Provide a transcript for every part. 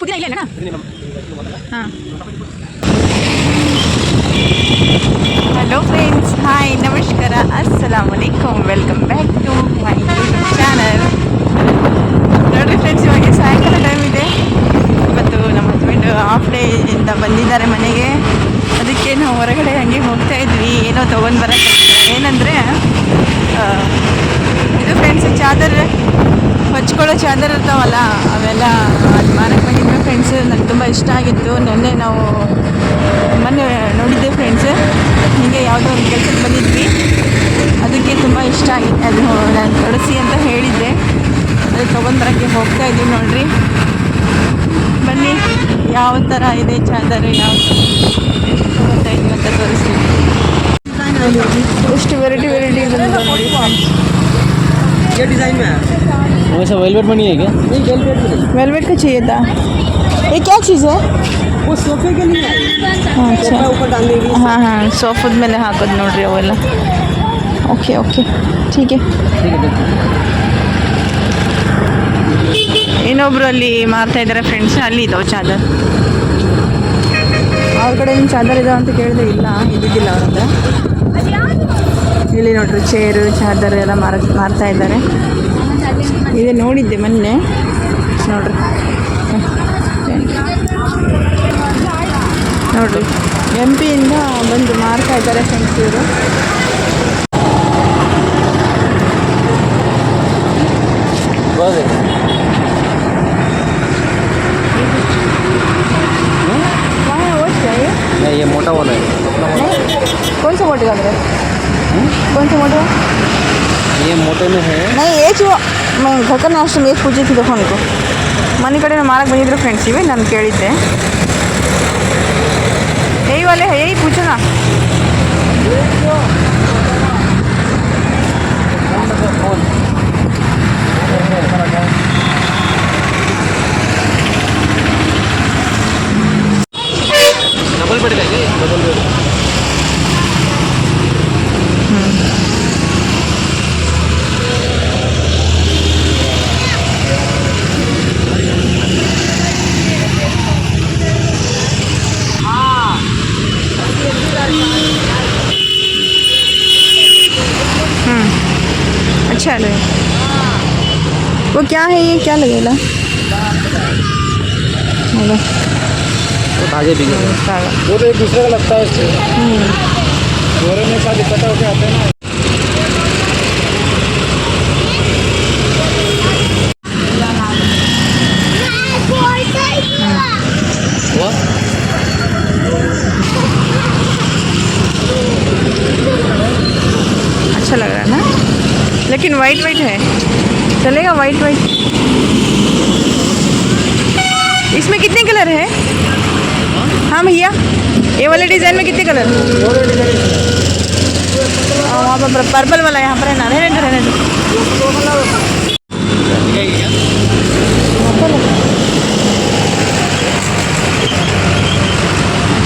ಪುದೀನ ಇಲ್ಲ ಹಾಂ ಹಲೋ ಫ್ರೆಂಡ್ಸ್ ಹಾಯ್ ನಮಸ್ಕಾರ ಅಸ್ಸಲಾಮ್ ವಲೈಕಮ್ welcome back to my YouTube channel friends ಇವಾಗ ಸಾಯಂಕಾಲ ಟೈಮ್ ಇದೆ. ಇವತ್ತು ನಮ್ಮ ಹಸ್ಬೆಂಡ್ ಹಾಫ್ ಡೇ ಇಂದ ಬಂದಿದ್ದಾರೆ ಮನೆಗೆ. ಅದಕ್ಕೆ ನಾವು ಹೊರಗಡೆ ಹಂಗೆ ಹೋಗ್ತಾ ಇದ್ವಿ. ಏನೋ ತೊಗೊಂಡು ಬರೋಕ್ಕೆ ಏನಂದರೆ ಇದು ಫ್ರೆಂಡ್ಸ್ ಚಾದರ್ ಹಚ್ಕೊಳ್ಳೋ ಚಾದರ್ ಇರ್ತಾವಲ್ಲ, ಅವೆಲ್ಲ ಅಲ್ಲಿ ಮಾರಕ್ಕೆ ಬಂದಿದ್ದು ಫ್ರೆಂಡ್ಸ್ ನನಗೆ ತುಂಬ ಇಷ್ಟ ಆಗಿತ್ತು. ನಿನ್ನೆ ನಾವು ಮೊನ್ನೆ ನೋಡಿದ್ದೆ ಫ್ರೆಂಡ್ಸ್ ಹೀಗೆ ಯಾವುದೋ ಒಂದು ಕೆಲಸಕ್ಕೆ ಬಂದಿದ್ವಿ. ಅದಕ್ಕೆ ತುಂಬ ಇಷ್ಟ ಆಗಿತ್ತು ಅದು ನಾನು ತೊಡಸಿ ಅಂತ ಹೇಳಿದ್ದೆ. ಅದು ತೊಗೊಂಡ್ಬರೋಕ್ಕೆ ಹೋಗ್ತಾ ಇದ್ದೀವಿ ನೋಡ್ರಿ. ಬನ್ನಿ, ಯಾವ ಥರ ಇದೆ ಚಾದರ್, ಯಾವ ತೊಗೊಳ್ತಾ ಇದ್ದೀವಿ ಅಂತ ತೋರಿಸ್ತೀನಿ. ಎಷ್ಟು ವೆರೈಟಿ ವೆರೈಟಿ ಇದೆ ನೋಡಿ ये डिजाइन में है वैसा वेलवेट में नहीं है क्या नहीं वेलवेट में नहीं वेलवेट का चाहिए था ये क्या चीज़ है वो सोफे के लिए है अच्छा सोफा ऊपर डालने के लिए ಹಾಂ ಹಾಂ ಸೋಫದ ಮೇಲೆ ಹಾಕೋದು ನೋಡ್ರಿ ಅವೆಲ್ಲ ಓಕೆ ಓಕೆ ठीक है ठीक है देखो ಇನ್ನೊಬ್ರು ಅಲ್ಲಿ ಮಾರ್ತಾ ಇದ್ದಾರೆ ಫ್ರೆಂಡ್ಸ್ ಅಲ್ಲಿ ಇದಾವೆ ಚಾದರ್ ಅವ್ರ ಕಡೆ ಏನು ಚಾದರ್ ಇದಾವೆ ಅಂತ ಕೇಳಿದ್ರೆ ಇಲ್ಲ ಇದ್ದಿದ್ದಿಲ್ಲ ಅವ್ರ ಹತ್ರ ಇಲ್ಲಿ ನೋಡ್ರಿ ಚೇರು ಚಾದರ್ ಎಲ್ಲ ಮಾರ ಮಾರ್ತಾ ಇದ್ದಾರೆ ಇದೆ ನೋಡಿದ್ದೆ ಮೊನ್ನೆ ನೋಡ್ರಿ ನೋಡ್ರಿ ಎಂ ಪಿಯಿಂದ ಬಂದು ಮಾರ್ತಾ ಇದ್ದಾರೆ ಫ್ರೆಂಡ್ಸ್ ಇವರು बस है नहीं ये मोटा वाला है कौन सा मोटे लग रहा है कौन सा मोटो ये मोटो में है नहीं ये जो मैं घर का नाश्ता ये पूछी थी दुकान को ಮನೆ ಕಡೆ ಮಾರಕ್ಕೆ ಬಂದಿದ್ರು ಫ್ರೆಂಡ್ಸ್ ಇವೆ ನಾನು ಕೇಳಿದ್ದೆ ಏಯ್ ಒಲೆ ಏಯ್ ಪೂಜನ ಫೋನ್ क्या क्या लगेगा? हेलो वो ताजे बिके वो तो एक दूसरे का लगता है इससे। जोरे में साथ इकट्ठा होकर आते हैं ना। अच्छा लग रहा है ना? लेकिन वाइट वाइट है। चलेगा वाइट वाइट इसमें कितने कलर है? हाँ भैया ये वाले डिज़ाइन में कितने कलर हाँ, वहाँ पर पर्पल वाला यहाँ पर है ना। रहने रहने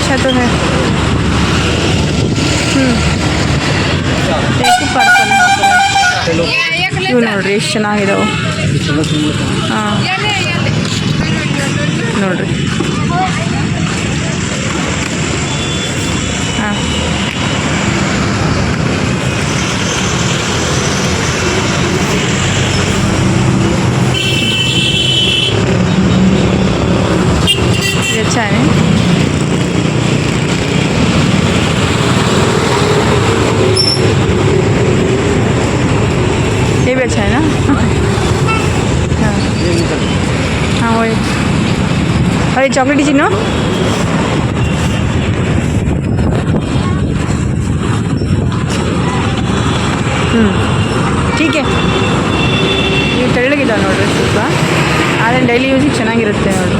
अच्छा तो है। पर्पल यहाँ पर है। ಇವು ನೋಡ್ರಿ ಎಷ್ಟು ಚೆನ್ನಾಗಿದಾವೆ. ಹಾಂ. ನೋಡ್ರಿ. ಹಾಂ. ये अच्छा है ये भी अच्छा है ना हाँ हाँ वही और ये चॉकलेटी चिन्ह ಹ್ಞೂ ठीक है ನೀವು ತೆಳ್ಳಗಿದ್ದಾವೆ ನೋಡ್ರಿ ಸ್ವಲ್ಪ ಆದರೆ ಡೈಲಿ ಯೂಸಿಗೆ ಚೆನ್ನಾಗಿರುತ್ತೆ ನೋಡಿ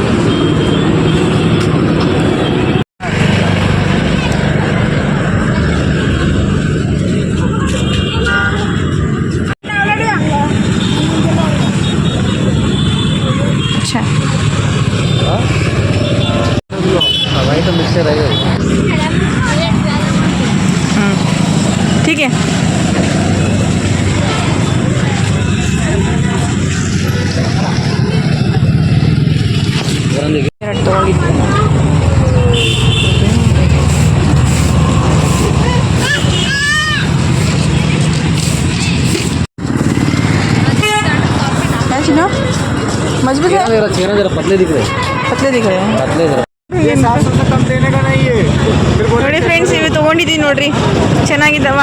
मजबूत है मेरा चेहरा जरा पतले दिख रहे पतले दिख रहे हैं पतले जरा ये सात सौ कम देने का नहीं है ನೋಡಿ ಫ್ರೆಂಡ್ಸ್ ಇವು ತೊಗೊಂಡಿದ್ದೀನಿ ನೋಡ್ರಿ. ಚೆನ್ನಾಗಿದ್ದಾವ.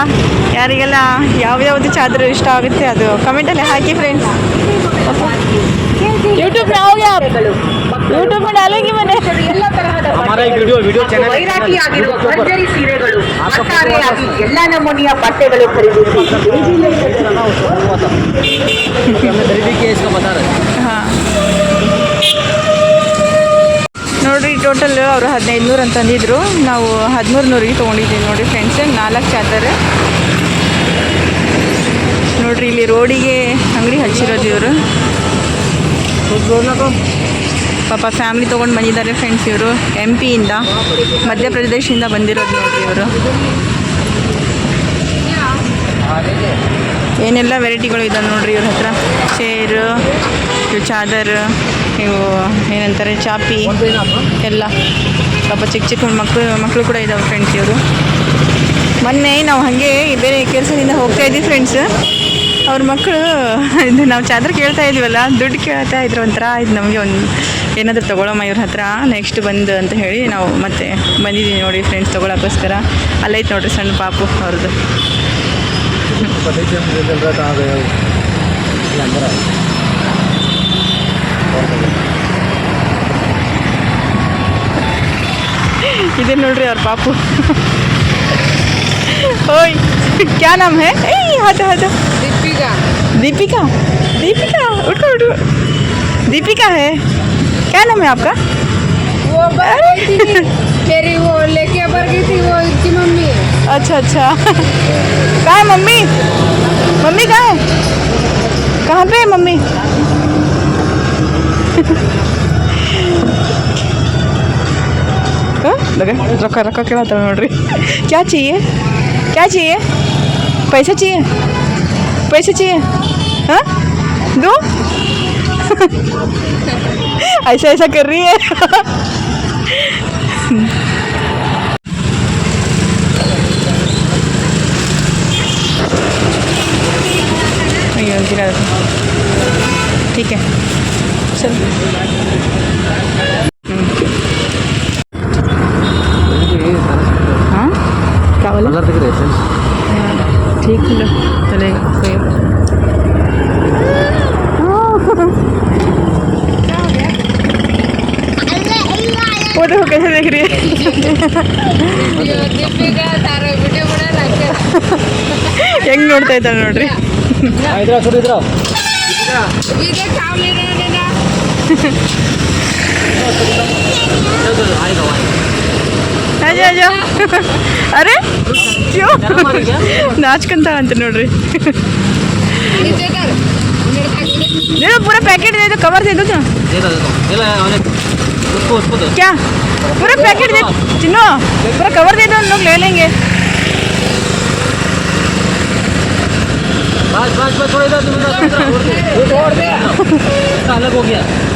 ಯಾರಿಗೆಲ್ಲ ಯಾವ್ಯಾವ್ದು ಚಾದರು ಇಷ್ಟ ಆಗುತ್ತೆ ಅದು ಕಮೆಂಟಲ್ಲಿ ಹಾಕಿ ಫ್ರೆಂಡ್ಸ್ ಯೂಟ್ಯೂಬ್ ಯೂಟ್ಯೂಬ್ ಅಲ್ಲಿ ಮನೆ ಎಲ್ಲ ತರಹದ ಸೀರೆಗಳು ಬಟ್ಟೆಗಳು ಖರೀದಿಸಿ. ನೋಡ್ರಿ ಟೋಟಲ್ ಅವರು ಹದಿನೈದು ನೂರು ಅಂತಂದಿದ್ರು ನಾವು ಹದಿಮೂರು ನೂರಿಗೆ ತೊಗೊಂಡಿದ್ದೀವಿ ನೋಡಿ ಫ್ರೆಂಡ್ಸ್ ನಾಲ್ಕು ಚಾದರ್ ನೋಡಿರಿ, ಇಲ್ಲಿ ರೋಡಿಗೆ ಅಂಗಡಿ ಹಚ್ಚಿರೋದು ಇವರು. ಪಾಪ ಫ್ಯಾಮಿಲಿ ತೊಗೊಂಡು ಬಂದಿದ್ದಾರೆ ಫ್ರೆಂಡ್ಸ್ ಇವರು. ಎಂ ಪಿಯಿಂದ ಮಧ್ಯಪ್ರದೇಶದಿಂದ ಬಂದಿರೋದು ನೋಡಿರಿ ಇವರು. ಏನೆಲ್ಲ ವೆರೈಟಿಗಳು ಇದ್ದಾವೆ ನೋಡ್ರಿ ಇವ್ರ ಹತ್ರ. ಚೇರು ಚಾದರ್ ಇವು ಏನಂತಾರೆ, ಚಾಪಿ ಎಲ್ಲ. ಪಾಪ ಚಿಕ್ಕ ಚಿಕ್ಕ ಮಕ್ಕಳು ಮಕ್ಕಳು ಕೂಡ ಇದ್ದಾವೆ ಫ್ರೆಂಡ್ಸ್ ಇವರು. ಮೊನ್ನೆ ನಾವು ಹಾಗೆ ಬೇರೆ ಕೆಲಸದಿಂದ ಹೋಗ್ತಾ ಇದ್ವಿ ಫ್ರೆಂಡ್ಸ್ ಅವ್ರ ಮಕ್ಕಳು ಇದು ನಾವು ಚಾದ್ರೆ ಕೇಳ್ತಾ ಇದೀವಲ್ಲ, ದುಡ್ಡು ಕೇಳ್ತಾ ಇದ್ರು ಒಂಥರ, ಇದು ನಮಗೆ ಒಂದು ಏನಾದರೂ ತೊಗೊಳಮ್ಮ ಇವ್ರ ಹತ್ರ ನೆಕ್ಸ್ಟ್ ಬಂದು ಅಂತ ಹೇಳಿ ನಾವು ಮತ್ತೆ ಬಂದಿದ್ದೀವಿ ನೋಡಿ ಫ್ರೆಂಡ್ಸ್ ತೊಗೊಳಕ್ಕೋಸ್ಕರ ಅಲ್ಲೈತೆ ನೋಡ್ರಿ ಸಣ್ಣ ಪಾಪು ಅವ್ರದ್ದು ಇದೆ ನೋಡ್ರಿ ಅವ್ರ ಪಾಪು ओए क्या नाम है ए हाथ हाथ दीपिका दीपिका दीपिका उठो उठो दीपिका है क्या नाम है आपका वो मेरी वो लेके बर गई थी वो इसकी मम्मी है अच्छा अच्छा कहाँ है मम्मी मम्मी कहाँ है कहाँ पे है मम्मी रखा रखा के बात नोड़ी क्या चाहिए? क्या चाहिए? पैसे चाहिए? पैसे चाहिए? हाँ? दो? ऐसा ऐसा कर रही है। ठीक है। ठीक है चलेगा कोई वो देखो कैसे देख रही है दीपिका तारा वीडियो बना रखे ಹೆಂಗ್ ನೋಡ್ತಾ ಇದ್ದಾಳೆ ನೋಡ್ರಿ इधर छोड़ ಅರೆ ಕ್ಯೂ ನಾಚ್ಕೊಂತಾಳ ಅಂತ ನೋಡ್ರಿ नीचे कर मेरे पास दे दो पूरा पैकेट दे दो कवर दे दो तो दे दो दे दो ये ला उन्हें उसको उसको दो क्या पूरा पैकेट दे चिन्नो पूरा कवर दे दो हम लोग ले लेंगे बस बस बस थोड़ा इधर तुम इधर इधर वो छोड़ दे इसका अलग हो गया हमारे को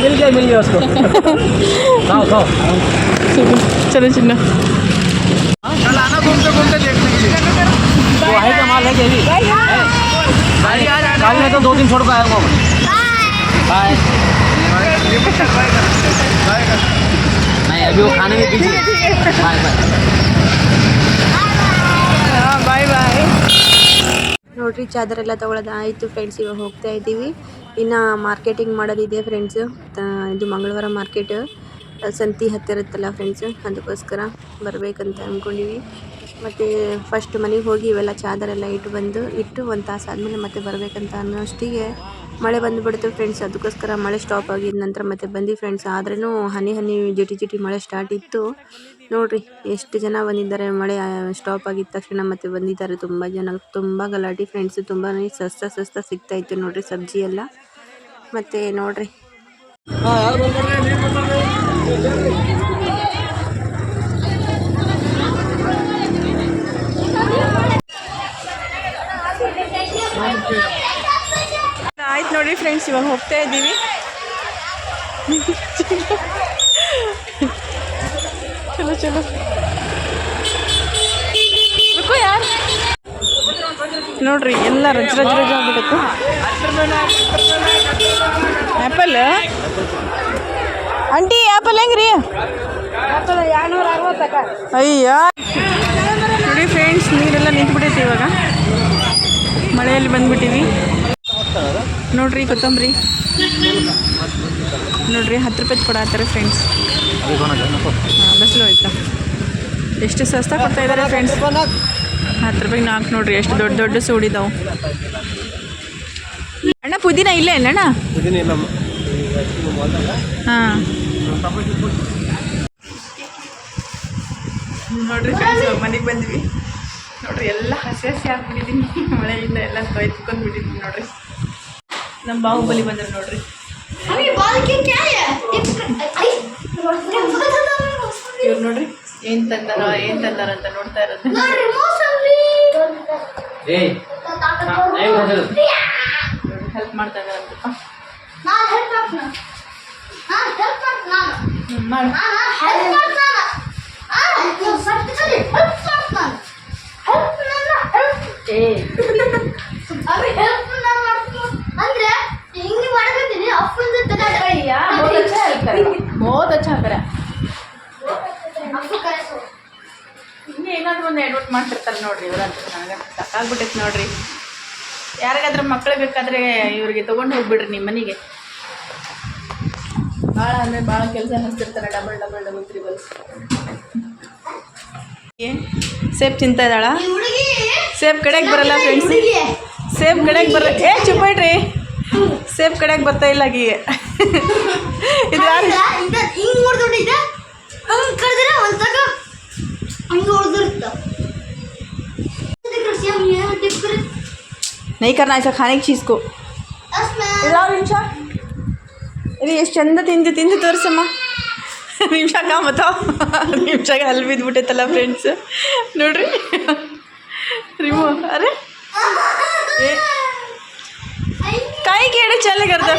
मिल गया मिल गया उसको। खाओ खाओ। है चलो चिन्नो। वो है का माल है। क्या अभी कल में तो दो दिन छोड़ कर आया हूँ। बाय नहीं अभी वो खाने में बिज़ी बाय बाय ನೋಡ್ರಿ, ಚಾದರ್ ಎಲ್ಲ ತೊಗೊಳೋದು ಆಯಿತು ಫ್ರೆಂಡ್ಸ್ ಇವಾಗ ಹೋಗ್ತಾ ಇದ್ದೀವಿ. ಇನ್ನು ಮಾರ್ಕೆಟಿಂಗ್ ಮಾಡೋದಿದೆ ಫ್ರೆಂಡ್ಸ್ ಇದು ಮಂಗಳವಾರ ಮಾರ್ಕೆಟ್ ಸಂತಿ ಹತ್ತಿರತ್ತಲ್ಲ ಫ್ರೆಂಡ್ಸ್ ಅದಕ್ಕೋಸ್ಕರ ಬರಬೇಕಂತ ಅಂದ್ಕೊಂಡಿವಿ ಮತ್ತು ಫಸ್ಟ್ ಮನೆಗೆ ಹೋಗಿ ಇವೆಲ್ಲ ಚಾದರೆಲ್ಲ ಇಟ್ಟು ಬಂದು, ಇಟ್ಟು ಒಂದು ತಾಸು ಆದಮೇಲೆ ಮತ್ತೆ ಬರಬೇಕಂತ ಅನ್ನೋಷ್ಟಿಗೆ ಮಳೆ ಬಂದುಬಿಡ್ತು ಫ್ರೆಂಡ್ಸ್ ಅದಕ್ಕೋಸ್ಕರ ಮಳೆ ಸ್ಟಾಪ್ ಆಗಿದ ನಂತರ ಮತ್ತೆ ಬಂದು ಫ್ರೆಂಡ್ಸ್ ಆದ್ರೂ ಹನಿ ಹನಿ, ಜಿಟಿ ಜಿಟಿ ಮಳೆ ಸ್ಟಾರ್ಟ್ ಇತ್ತು. ನೋಡ್ರಿ, ಎಷ್ಟು ಜನ ಬಂದಿದ್ದಾರೆ. ಮಳೆ ಸ್ಟಾಪ್ ಆಗಿದ ತಕ್ಷಣ ಮತ್ತೆ ಬಂದಿದ್ದಾರೆ ತುಂಬಾ ಜನ. ತುಂಬಾ ಗಲಾಟೆ ಫ್ರೆಂಡ್ಸ್ ತುಂಬಾ ಸಸ್ತ ಸಸ್ತ ಸಿಗ್ತಾ ಇತ್ತು ನೋಡ್ರಿ ಸಬ್ಜಿ ಎಲ್ಲ. ಮತ್ತೆ ನೋಡ್ರಿ. ಆಯ್ತು ನೋಡಿ ಫ್ರೆಂಡ್ಸ್ ಇವಾಗ ಹೋಗ್ತಾ ಇದ್ದೀವಿ. ಚಲೋ. रुको यार ನೋಡ್ರಿ, ಎಲ್ಲ ರಜ ರಜ ರಜ ಆಗ್ಬಿಡುತ್ತೆ. ಆ್ಯಪಲ್ ಆಂಟಿ ಆ್ಯಪಲ್ ಹೆಂಗ್ರಿ? ಅಯ್ಯೋ. ನೋಡಿ ಫ್ರೆಂಡ್ಸ್ ನೀರೆಲ್ಲ ನಿಂತ್ಬಿಟ್ಟೈತಿ ಇವಾಗ. ಮಳೆಯಲ್ಲಿ ಬಂದ್ಬಿಟ್ಟಿವಿ. ನೋಡ್ರಿ, ಕೊತ್ತಂಬರಿ. ನೋಡ್ರಿ, ಹತ್ತು ರೂಪಾಯಿ ಕೊಡತ್ತಾರೆ ಫ್ರೆಂಡ್ಸ್ ಹಾಂ ಬಸ್ಲು ಆಯ್ತಾ ಎಷ್ಟು ಸಸ್ತಾ ಕೊಡ್ತಾ ಇದ್ದಾರೆ ಫ್ರೆಂಡ್ಸ್ ಹತ್ತು ರೂಪಾಯಿ ನಾಲ್ಕು ನೋಡ್ರಿ ಎಷ್ಟು ದೊಡ್ಡ ದೊಡ್ಡ ಸೂಡಿದಾವು. ಅಣ್ಣ ಪುದೀನ ಇಲ್ಲೇ ಇಲ್ಲ ಅಣ್ಣ? ಹಾಂ. ನೋಡ್ರಿ ಫ್ರೆಂಡ್ಸ್ ಮನೆಗೆ ಬಂದ್ವಿ. ನೋಡ್ರಿ ಎಲ್ಲ ಹಸಿ ಹಸಿ ಹಾಕ್ಬಿಟ್ಟಿದ್ದೀನಿ ಮಳೆಯಿಂದ ಎಲ್ಲ ತೊಯ್ತ್ಕೊಂಡು ಬಿಟ್ಟಿದ್ದೀನಿ ನೋಡ್ರಿ. ನಮ್ಮ ಬಾಹುಬಲಿ ಬಂದ್ರೆ ನೋಡ್ರಿ. ಇವ್ರು ನೋಡ್ರಿ ಏನ್ ತಂದಾರ ಏನ್ ತಂದಾರ ಅಂತ ನೋಡ್ತಾ ಇರೋದು. ಹೆಲ್ಪ್ ಮಾಡ್ತಾ ಇದಾರಂತಪ್ಪ ಅಂದ್ರೆ ಹಿಂಗೆ ಮಾಡ್ಕೊತೀನಿ ಅಪ್ಪಂದ ಬಹುತ್ अच्छा ಕರ ಇನ್ನೂ ಏನಾದರೂ ಒಂದು ಎಡ್ವರ್ಟ್ ಮಾಡ್ತಿರ್ತಾರೆ ನೋಡ್ರಿ ಇವ್ರಂತ ನನಗೆ ಸಾಕಾಗ್ಬಿಟ್ಟೈತೆ ನೋಡ್ರಿ. ಯಾರಿಗಾದ್ರೂ ಮಕ್ಳು ಬೇಕಾದ್ರೆ ಇವರಿಗೆ ತೊಗೊಂಡು ಹೋಗ್ಬಿಡ್ರಿ ನಿಮ್ಮ ಮನೆಗೆ. ಭಾಳ ಅಂದರೆ ಭಾಳ ಕೆಲಸ ಹಚ್ಚಿರ್ತಾರೆ ಡಬಲ್ ಡಬಲ್ ಡಬಲ್ ತ್ರಿಬಲ್ಸ್ ಸೇಬ್ ತಿಂತಾ ಇದ್ದಾಳ? ಹುಡುಗಿ ಸೇಬ್ ಕಡೆಗೆ ಬರಲ್ಲ ಫ್ರೆಂಡ್ಸ್ ಸೇಬ್ ಕಡೆಗೆ ಬರ ಏ ಚುಪ್ಪಿಡ್ರಿ ಸೇಫ್ ಕಡೆಗೆ ಬರ್ತಾ ಇಲ್ಲ ಆಕಿಗೆ ಇದು ಯಾರು ಹಿಂಗ್ ಹೊಡೆದ್ಬಿಟ್ಟಿದ್ದೆ ಹಂಗ್ ಕರೆದ್ರೆ ಒಂದ್ ತಗ ಹಂಗ ಹೊಡೆದಿರುತ್ತ नहीं करना ऐसा खाने की चीज़ को ಇದಾವ ನಿಮಿಷ ಇದು ಎಷ್ಟು ಚಂದ ತಿಂದು ತಿಂದು ತೋರಿಸಮ್ಮ ನಿಮಿಷ ಕಾ ಮತ್ತಾವ ನಿಮಿಷಗೆ ಅಲ್ಲಿ ಬಿದ್ದುಬಿಟ್ಟೈತಲ್ಲ ಫ್ರೆಂಡ್ಸ್ ನೋಡ್ರಿ ರಿಮೋ ಅರೆ ಏ ಕಾಯಿ ಕೇಳಿ ಚಲ್ಲ ಕರ್ದ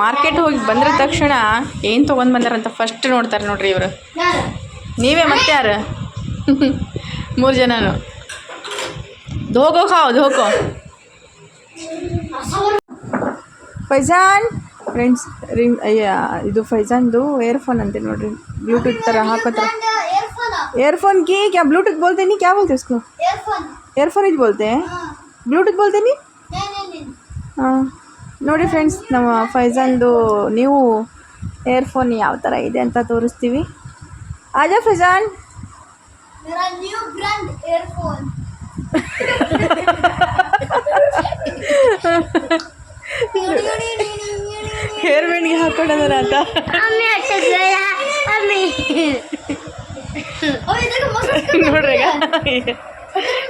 ಮಾರ್ಕೆಟ್ ಹೋಗಿ ಬಂದ ತಕ್ಷಣ ಏನು ತೊಗೊಂಡು ಬಂದಾರಂತ ಫಸ್ಟ್ ನೋಡ್ತಾರೆ ನೋಡ್ರಿ ಇವರು. ನೀವೇ ಮತ್ತೆ ಯಾರು? ಮೂರು ಜನನು. ಧೋಗೋ ಖಾವ್ ಧೋಕೋ ಫೈಜಾನ್ ಫ್ರೆಂಡ್ಸ್ ರಿಂಗ್ ಅಯ್ಯ ಇದು ಫೈಜಾನ್ದು ಏರ್ಫೋನ್ ಅಂತೆ ನೋಡ್ರಿ. ಬ್ಲೂಟೂತ್ ಥರ ಹಾಕೋತರ. ಏರ್ಫೋನ್ ಕಿ ಕ್ಯಾ ಬ್ಲೂಟೂತ್ ಬೋಲ್ತೆ ನೀ? ಕ್ಯಾ ಬೋಲ್ತೆ ಉಸ್ಕೋ? ಏರ್ಫೋನ್ ಇದು ಬೋಲ್ತೆ? ಬ್ಲೂಟೂತ್ ಬೋಲ್ತೆ ನೀ. ಹಾಂ. ನೋಡಿ ಫ್ರೆಂಡ್ಸ್ ನಮ್ಮ ಫೈಜಾನ್ದು ನೀವು ಏರ್ಫೋನ್ ಯಾವ ಥರ ಇದೆ ಅಂತ ತೋರಿಸ್ತೀವಿ ಆಜಾ ಫೈಜಾನ್ मेरा न्यू ब्रांड एयरफोन ಹೇರ್ ಬ್ಯಾಂಡ್ಗೆ ಹಾಕೊಂಡದಾರ ಅಂತ अम्मी अच्छा गया अम्मी अभी देखो मस्त ನೋಡ್ರಿ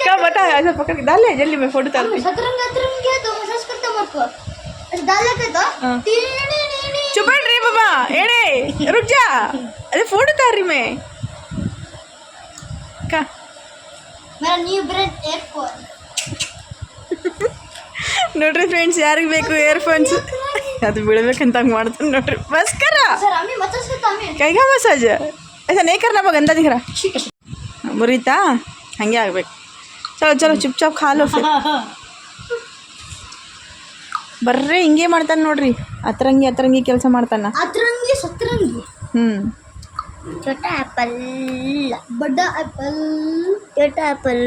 क्या बता ऐसा पकड़ के डाल ले जल्दी मैं फोटो अम्मी उतारती सतरंग सतरंग किया तो मसाज करते मेरे को ऐसे डाल लेते तो हाँ। टी- टी- टी- टी- चुप बैठ रही बाबा एड़े रुक जा अरे फोटो उतार रही मैं का मेरा न्यू ब्रांड एयरफोन ನೋಡ್ರಿ ಫ್ರೆಂಡ್ಸ್ ಯಾರಿಗೆ ಬೇಕು ಇಯರ್ಫೋನ್ಸ್ ಅದು ಬೀಳ್ಬೇಕಂತ ಹಂಗೆ ಮಾಡ್ತಾನೆ ನೋಡ್ರಿ ಬಸ್ಕರ सर अम्मी मसाज करता अम्मी ಕೈಗಾ ಮಸಾಜ್ ऐसा नहीं करना मगर गंदा दिख रहा ಮುರಿತಾ ಹಾಗೆ ಆಗ್ಬೇಕು ಚಲೋ ಚಲೋ ಚುಪ್ ಚಾಪ್ ಖಾಲು ಬರ್ರಿ ಹಿಂಗೆ ಮಾಡ್ತಾನೆ ನೋಡ್ರಿ. ಅತ್ರಂಗಿ ಅತ್ರಂಗಿ ಕೆಲಸ ಮಾಡ್ತಾನೆ. ಅತ್ರಂಗಿ ಸತ್ರಂಗಿ. ಹ್ಞೂ ಚೊಟ್ಟ ಆ್ಯಪಲ್ ಬಡ್ಡ ಆ್ಯಪಲ್ ಚೊಟ್ಟ ಆ್ಯಪಲ್